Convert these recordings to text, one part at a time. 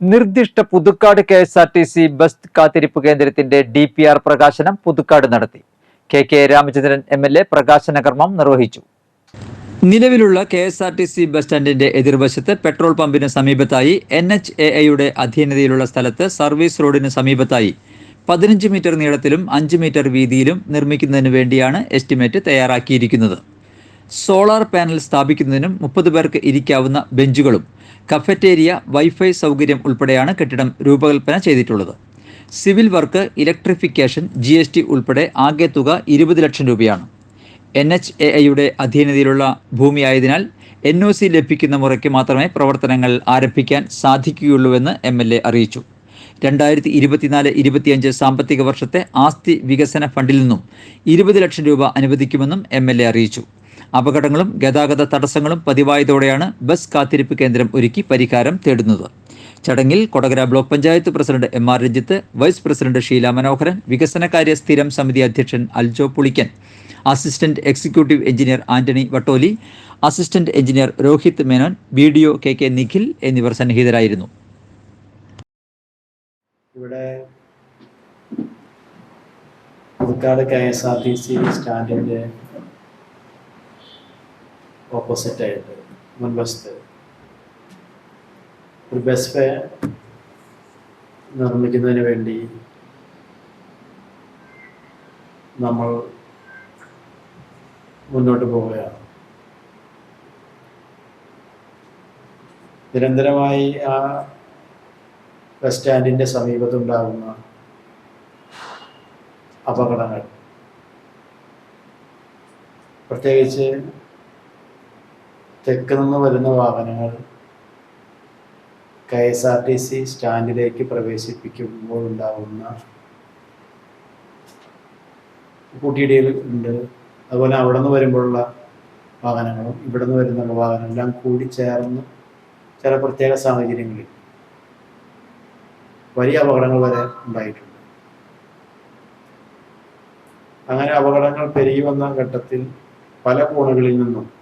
നിർദ്ദിഷ്ട Puthukkad K S R T C bus കാത്തിരിപ്പ് കേന്ദ്രത്തിന്റെ ഡി പി ആർ പ്രകാശനം പുതുക്കാട് നടത്തി. K K Ramachandran M L A പ്രകാശന കർമ്മം നിർവഹിച്ചു. നിലവിലുള്ള K S R T C bus സ്റ്റാൻഡിന്റെ എതിർവശത്ത് പെട്രോൾ പമ്പിന് സമീപത്തായി എൻ എച്ച് എ എയുടെ അധീനതയിലുള്ള സ്ഥലത്ത് സർവീസ് റോഡിന് സമീപത്തായി പതിനഞ്ച് മീറ്റർ നീളത്തിലും അഞ്ച് മീറ്റർ വീതിയിലും നിർമ്മിക്കുന്നതിന് വേണ്ടിയാണ് എസ്റ്റിമേറ്റ് തയ്യാറാക്കിയിരിക്കുന്നത്. സോളാർ പാനൽ സ്ഥാപിക്കുന്നതിനും മുപ്പത് പേർക്ക് ഇരിക്കാവുന്ന ബെഞ്ചുകളും കഫറ്റേരിയ വൈഫൈ സൗകര്യം ഉൾപ്പെടെയാണ് കെട്ടിടം രൂപകൽപ്പന ചെയ്തിട്ടുള്ളത്. Civil work electrification G S T ഉൾപ്പെടെ ആകെ തുക ഇരുപത് ലക്ഷം രൂപയാണ്. എൻ എച്ച് എ ഐയുടെ അധീനതയിലുള്ള ഭൂമിയായതിനാൽ എൻ ഒ സി ലഭിക്കുന്ന മുറയ്ക്ക് മാത്രമേ പ്രവർത്തനങ്ങൾ ആരംഭിക്കാൻ സാധിക്കുകയുള്ളൂവെന്ന് എം എൽ എ അറിയിച്ചു. രണ്ടായിരത്തി ഇരുപത്തിനാല് ഇരുപത്തിയഞ്ച് സാമ്പത്തിക വർഷത്തെ ആസ്തി വികസന ഫണ്ടിൽ നിന്നും ഇരുപത് ലക്ഷം രൂപ അനുവദിക്കുമെന്നും എം എൽ എ അറിയിച്ചു. അപകടങ്ങളും ഗതാഗത തടസ്സങ്ങളും പതിവായതോടെയാണ് ബസ് കാത്തിരിപ്പ് കേന്ദ്രം ഒരുക്കി പരിഹാരം തേടുന്നത്. ചടങ്ങിൽ Kodakara block panchayat president M R Ranjith vice president Sheela Manoharan വികസനകാര്യ സ്ഥിരം സമിതി അധ്യക്ഷൻ Aljo Pulikkan assistant executive engineer Antony Vattoli assistant engineer Rohith Menon B D O K K Nikhil എന്നിവർ സന്നിഹിതരായിരുന്നു. ഇവിടെ Puthukkad K S R T C opposite ആയിട്ട് മുൻവശത്ത് ഒരു ബസ് വേ നിർമ്മിക്കുന്നതിന് വേണ്ടി നമ്മൾ മുന്നോട്ട് പോവുകയാണ്. നിരന്തരമായി ആ ബസ് സ്റ്റാൻഡിന്റെ സമീപത്തുണ്ടാകുന്ന അപകടങ്ങൾ. പ്രത്യേകിച്ച് തെക്ക് നിന്ന് വരുന്ന വാഹനങ്ങൾ K S R T C സ്റ്റാൻഡിലേക്ക് പ്രവേശിപ്പിക്കുമ്പോൾ ഉണ്ടാകുന്ന കൂട്ടിയിടിയിൽ ഉണ്ട്. അതുപോലെ അവിടെ നിന്ന് വരുമ്പോഴുള്ള വാഹനങ്ങളും ഇവിടെ നിന്ന് വരുന്ന വാഹനങ്ങളും എല്ലാം കൂടി ചേർന്ന് ചില പ്രത്യേക സാഹചര്യങ്ങളിൽ വലിയ അപകടങ്ങൾ വരെ ഉണ്ടായിട്ടുണ്ട്. അങ്ങനെ അപകടങ്ങൾ പെരുകി വന്ന ഘട്ടത്തിൽ പല കോണുകളിൽ നിന്നും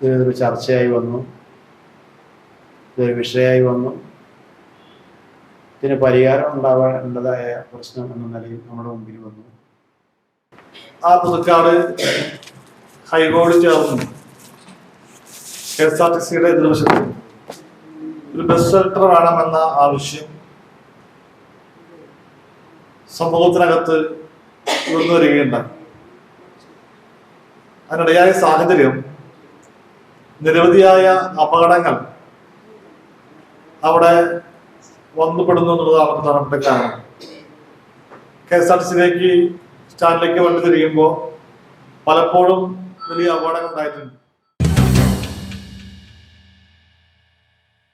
ഇതൊരു ചർച്ചയായി വന്നു. ഇതൊരു വിഷയമായി വന്നു. ഇതിന് പരിഹാരം ഉണ്ടാവേണ്ടതായ പ്രശ്നം എന്ന നിലയിൽ നമ്മുടെ മുമ്പിൽ വന്നു. ആ പുതുക്കാട് ഹൈക്കോടതി ചേർന്നു. കെ എസ് ആർ ടി സിയുടെ എതിർവശത്ത് ഒരു ബസ് ഷെൽട്ടർ വേണമെന്ന ആവശ്യം സമൂഹത്തിനകത്ത് ഉയർന്നു വരികയുണ്ടായി അതിനിടയായ സാഹചര്യം നിരവധിയായ അപകടങ്ങൾ അവിടെ വന്നുപെടുന്നു എന്നുള്ളതാണ് പ്രധാനപ്പെട്ട കാരണം. കെ എസ് ആർ ടി സിയിലേക്ക് സ്റ്റാൻഡിലേക്ക് വണ്ടി തിരിയുമ്പോൾ പലപ്പോഴും വലിയ അപകടങ്ങൾ ഉണ്ടായിട്ടുണ്ട്.